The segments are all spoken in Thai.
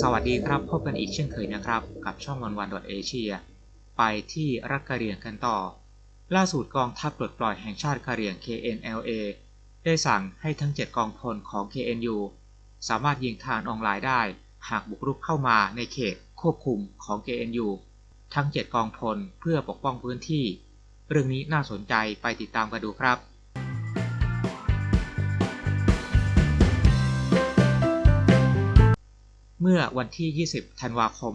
สวัสดีครับ พบกันอีกเช่นเคยนะครับ กับช่องวันวันดอทเอเชียไปที่รัฐกะเหรี่ยงกันต่อ ล่าสุดกองทัพปลดปล่อยแห่งชาติกะเหรี่ยง KNLA ได้สั่งให้ทั้ง 7 กองพลของ KNU สามารถยิงทารออนไลน์ได้ หากบุกรุกเข้ามาในเขตควบคุมของ KNU ทั้ง 7 กองพลเพื่อปกป้องพื้นที่ เรื่องนี้น่าสนใจไปติดตามกันดูครับ เมื่อวันที่ 20 ธันวาคม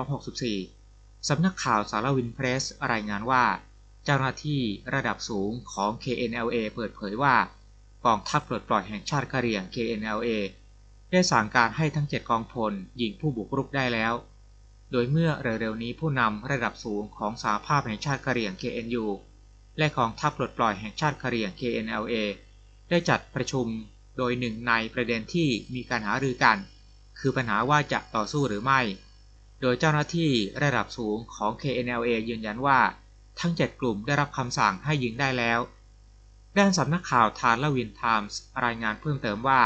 2564 สำนักข่าวสารวินเพรสรายงานว่า เจ้าหน้าที่ระดับสูงของ KNLA เปิดเผยว่ากองทัพปลดปล่อยแห่งชาติกะเหรี่ยง KNLA ได้สั่งการให้ทั้ง 7 กองพลยิงผู้บุกรุกได้แล้ว โดยเมื่อเร็วๆนี้ผู้นำระดับสูงของสหภาพแห่งชาติกะเหรี่ยง KNU และกองทัพปลดปล่อยแห่งชาติกะเหรี่ยง KNLA ได้จัดประชุมโดยหนึ่งในประเด็นที่มีการหารือกัน คือปัญหาว่าจะต่อสู้หรือไม่ โดยเจ้าหน้าที่ระดับสูงของ KNLA ยืนยันว่า ทั้ง 7 กลุ่มได้รับคำสั่งให้ยิงได้แล้ว ด้านสำนักข่าวทานลวินไทมส์รายงานเพิ่มเติมว่า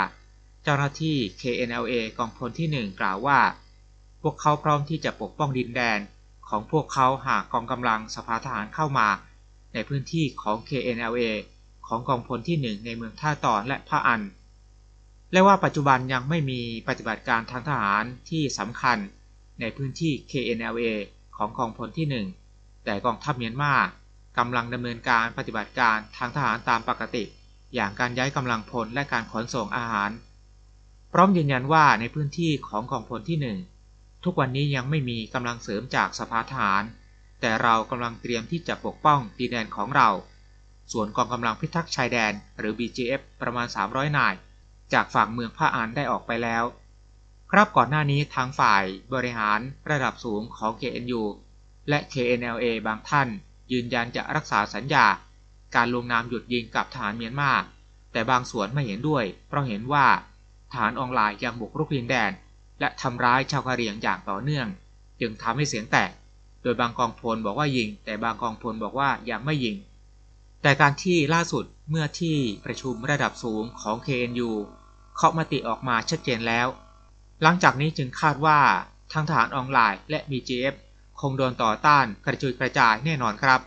เจ้าหน้าที่ KNLA กองพลที่ 1 กล่าวว่า พวกเขาพร้อมที่จะปกป้องดินแดนของพวกเขาหากกองกำลังสภาทหารเข้ามา ในพื้นที่ของ KNLA ของกองพลที่ 1 ในเมืองท่าตอนและพะอัน และว่าปัจจุบันยังไม่มีปฏิบัติการทางทหารที่สำคัญในพื้นที่ KNLA ของกองพลที่ 1 แต่กองทัพเมียนมากำลังดำเนินการปฏิบัติการทางทหารตามปกติ อย่างการย้ายกำลังพลและการขนส่งอาหาร พร้อมยืนยันว่าในพื้นที่ของกองพลที่ 1 ทุกวันนี้ยังไม่มีกำลังเสริมจากสภาทหาร แต่เรากำลังเตรียมที่จะปกป้องดินแดนของเรา ส่วนกองกำลังพิทักษ์ชายแดนหรือ BGF ประมาณ 300 นาย จากฝั่งเมืองพะอานได้ออกไปแล้ว ครับก่อนหน้านี้ทางฝ่ายบริหารระดับสูงของ KNU และ KNLA บางท่าน ยืนยันจะรักษาสัญญา การลงนามหยุดยิงกับทหารเมียนมาแต่บางส่วนไม่เห็นด้วย เพราะเห็นว่าทหารออนไลน์ยังบุกรุกดินแดน และทำร้ายชาวกะเหรี่ยงอย่างต่อเนื่อง จึงทำให้เสียงแตก โดยบางกองพลบอกว่ายิง แต่บางกองพลบอกว่ายังไม่ยิง แต่การที่ล่าสุดเมื่อที่ประชุมระดับสูงของ KNU เคาะมติออกมาชัดเจนแล้ว หลังจากนี้จึงคาดว่าทางทหารออนไลน์และ BGF คงโดนต่อต้านกระจุยกระจายแน่นอนครับ